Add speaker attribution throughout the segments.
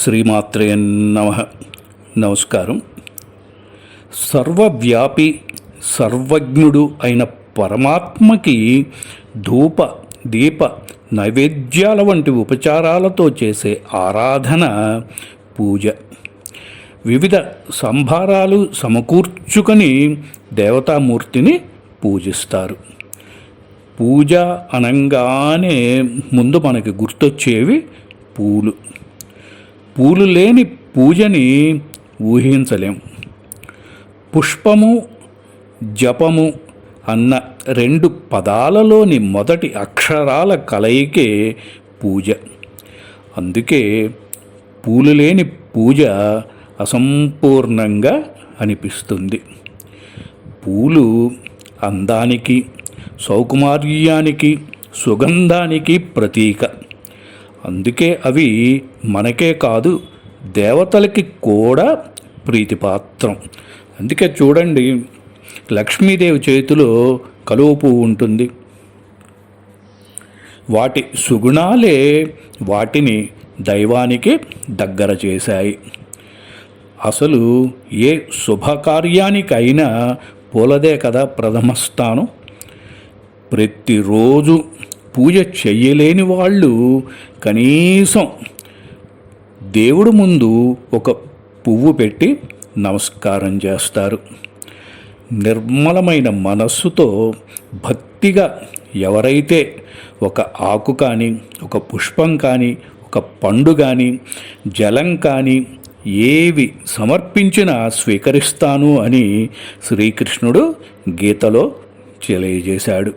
Speaker 1: శ్రీమాత్రే నమ. నమస్కారం. సర్వవ్యాపి సర్వజ్ఞుడు అయిన పరమాత్మకి ధూప దీప నైవేద్యాల వంటి ఉపచారాలతో చేసే ఆరాధన పూజ. వివిధ సంభారాలు సమకూర్చుకొని దేవతామూర్తిని పూజిస్తారు. పూజ అనంగానే ముందు మనకి గుర్తొచ్చేవి పూలు. పూలు లేని పూజని ఊహించలేం. పుష్పము జపము అన్న రెండు పదాలలోని మొదటి అక్షరాల కలయికే పూజ. అందుకే పూలు లేని పూజ అసంపూర్ణంగా అనిపిస్తుంది. పూలు అందానికి సౌకుమార్యానికి సుగంధానికి ప్రతీక. అందుకే అవి మనకే కాదు దేవతలకి కూడా ప్రీతిపాత్రం. అందుకే చూడండి లక్ష్మీదేవి చేతిలో కలువ పువ్వు ఉంటుంది. వాటి సుగుణాలే వాటిని దైవానికి దగ్గర చేశాయి. అసలు ఏ శుభకార్యానికైనా పూలదే కదా ప్రథమ స్థానం. ప్రతిరోజు పూజ చెయ్యలేని వాళ్ళు కనీసం దేవుడు ముందు ఒక పువ్వు పెట్టి నమస్కారం చేస్తారు. నిర్మలమైన మనస్సుతో భక్తిగా ఎవరైతే ఒక ఆకు కానీ ఒక పుష్పం కానీ ఒక పండు కానీ జలం కానీ ఏవి సమర్పించినా స్వీకరిస్తాను అని శ్రీకృష్ణుడు గీతలో తెలియజేశాడు.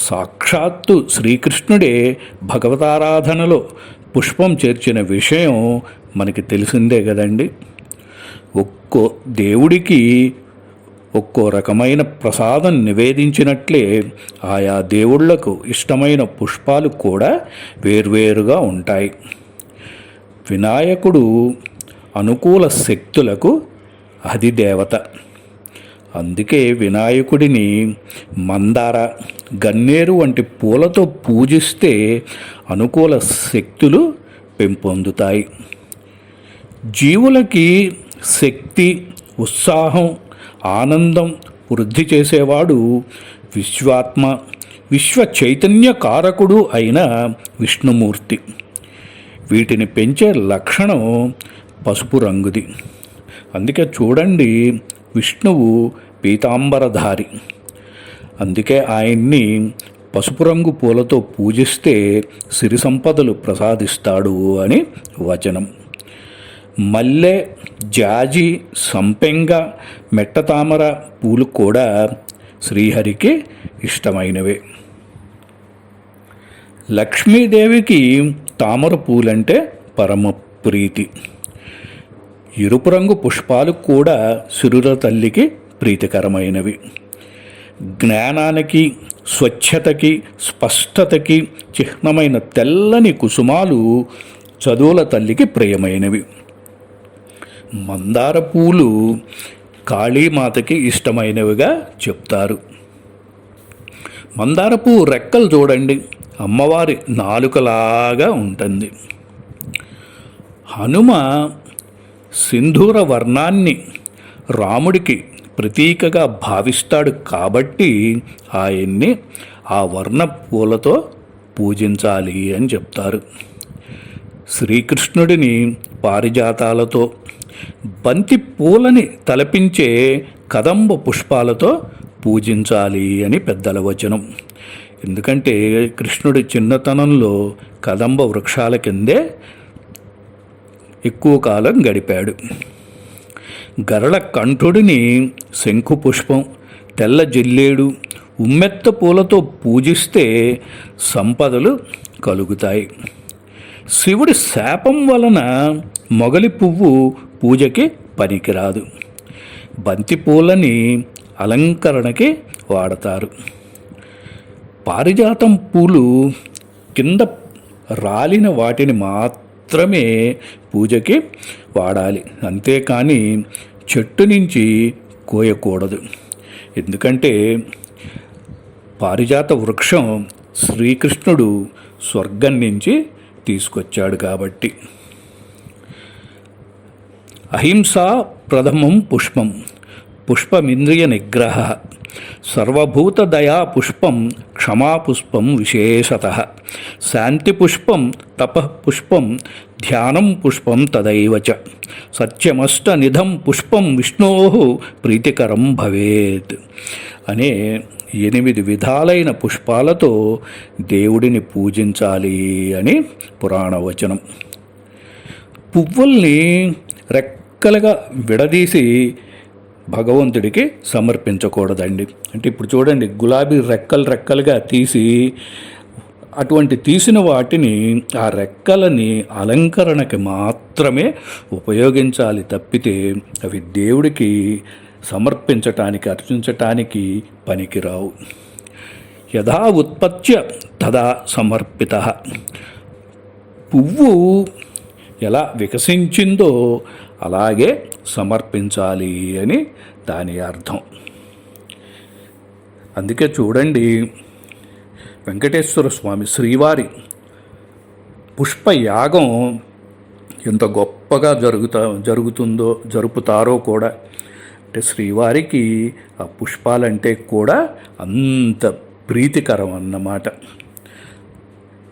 Speaker 1: సాక్షాత్తు శ్రీకృష్ణుడే భగవతారాధనలో పుష్పం చేర్చిన విషయం మనకి తెలిసిందే కదండి. ఒక్కో దేవుడికి ఒక్కో రకమైన ప్రసాదం నివేదించినట్లే ఆయా దేవుళ్ళకు ఇష్టమైన పుష్పాలు కూడా వేర్వేరుగా ఉంటాయి. వినాయకుడు అనుకూల శక్తులకు అధిదేవత. అందుకే వినాయకుడిని మందార గన్నేరు వంటి పూలతో పూజిస్తే అనుకూల శక్తులు పెంపొందుతాయి. జీవులకి శక్తి ఉత్సాహం ఆనందం వృద్ధి చేసేవాడు విశ్వాత్మ విశ్వ చైతన్య కారకుడు అయిన విష్ణుమూర్తి. వీటిని పెంచే లక్షణం పసుపు రంగుది. అందుకే చూడండి విష్ణువు పీతాంబరధారి. అందుకే ఆయన్ని పసుపు రంగు పూలతో పూజిస్తే సిరి సంపదలు ప్రసాదిస్తాడు అని వచనం. మల్లె జాజి సంపెంగ మెట్టతామర పూలు కూడా శ్రీహరికి ఇష్టమైనవే. లక్ష్మీదేవికి తామర పూలంటే పరమ ప్రీతి. ఎరుపు రంగు పుష్పాలు కూడా సిరుల తల్లికి ప్రీతికరమైనవి. జ్ఞానానికి స్వచ్ఛతకి స్పష్టతకి చిహ్నమైన తెల్లని కుసుమాలు చదువుల తల్లికి ప్రియమైనవి. మందార పూలు కాళీమాతకి ఇష్టమైనవిగా చెప్తారు. మందార పువ్వు రెక్కలు చూడండి. అమ్మవారి నాలుకలాగా ఉంటుంది. హనుమ సింధూర వర్ణాన్ని రాముడికి ప్రతీకగా భావిస్తాడు కాబట్టి ఆయన్ని ఆ వర్ణ పూలతో పూజించాలి అని చెప్తారు. శ్రీకృష్ణుడిని పారిజాతాలతో బంతి పూలని తలపించే కదంబ పుష్పాలతో పూజించాలి అని పెద్దల వచనం. ఎందుకంటే కృష్ణుడి చిన్నతనంలో కదంబ వృక్షాల కిందే ఎక్కువ కాలం గడిపాడు. గరళ కంఠుడిని శంఖుపుష్పం తెల్ల జిల్లేడు ఉమ్మెత్త పూలతో పూజిస్తే సంపదలు కలుగుతాయి. శివుడి శాపం వలన మొగలి పువ్వు పూజకి పనికిరాదు. బంతి పూలని అలంకరణకి వాడతారు. పారిజాతం పూలు కింద రాలిన వాటిని మాత్రం మాత్రమే పూజకి వాడాలి. అంతేకాని చెట్టు నుంచి కోయకూడదు. ఎందుకంటే పారిజాత వృక్షం శ్రీకృష్ణుడు స్వర్గం నుంచి తీసుకొచ్చాడు కాబట్టి. అహింస ప్రథమం పుష్పం. పుష్పమింద్రియ నిగ్రహ. సర్వభూతదయా పుష్పం క్షమాపుష్పం విశేషత. శాంతిపుష్పం తపఃపుష్పం ధ్యానం పుష్పం తదైవ చ. సత్యమష్టనిధం పుష్పం విష్ణో ప్రీతికరం భవేత్. అనే ఎనిమిది విధాలైన పుష్పాలతో దేవుడిని పూజించాలి అని పురాణవచనం. పువ్వుల్ని రెక్కలుగా విడదీసి భగవంతుడికి సమర్పించకూడదండి. అంటే ఇప్పుడు చూడండి గులాబీ రెక్కలు రెక్కలుగా తీసి అటువంటి తీసిన వాటిని ఆ రెక్కలని అలంకరణకి మాత్రమే ఉపయోగించాలి తప్పితే అవి దేవుడికి సమర్పించటానికి అర్చించటానికి పనికిరావు. యథా ఉత్పత్య తదా సమర్పిత. పువ్వు ఎలా వికసించిందో అలాగే సమర్పించాలి అని దాని అర్థం. అందుకే చూడండి వెంకటేశ్వర స్వామి శ్రీవారి పుష్పయాగం ఎంత గొప్పగా జరుగుతా జరుగుతుందో జరుపుతారో కూడా. అంటే శ్రీవారికి ఆ పుష్పాలంటే కూడా అంత ప్రీతికరం అన్నమాట.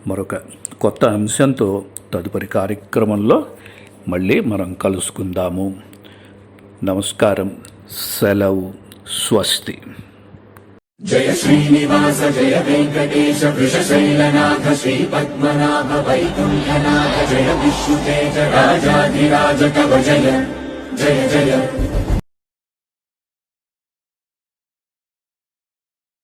Speaker 1: మరొక కొత్త అంశంతో తదుపరి కార్యక్రమంలో మళ్ళీ మనం కలుసుకుందాము. నమస్కారం. సెలవు. స్వస్తి.
Speaker 2: జయ శ్రీనివాస జయ వెంకటేశ వృషశైలనాథ శ్రీ పద్మనాభ వైకుంఠనాథ జయ విష్ణుతేజ రాజాధిరాజ కవ జయ జయ జయ.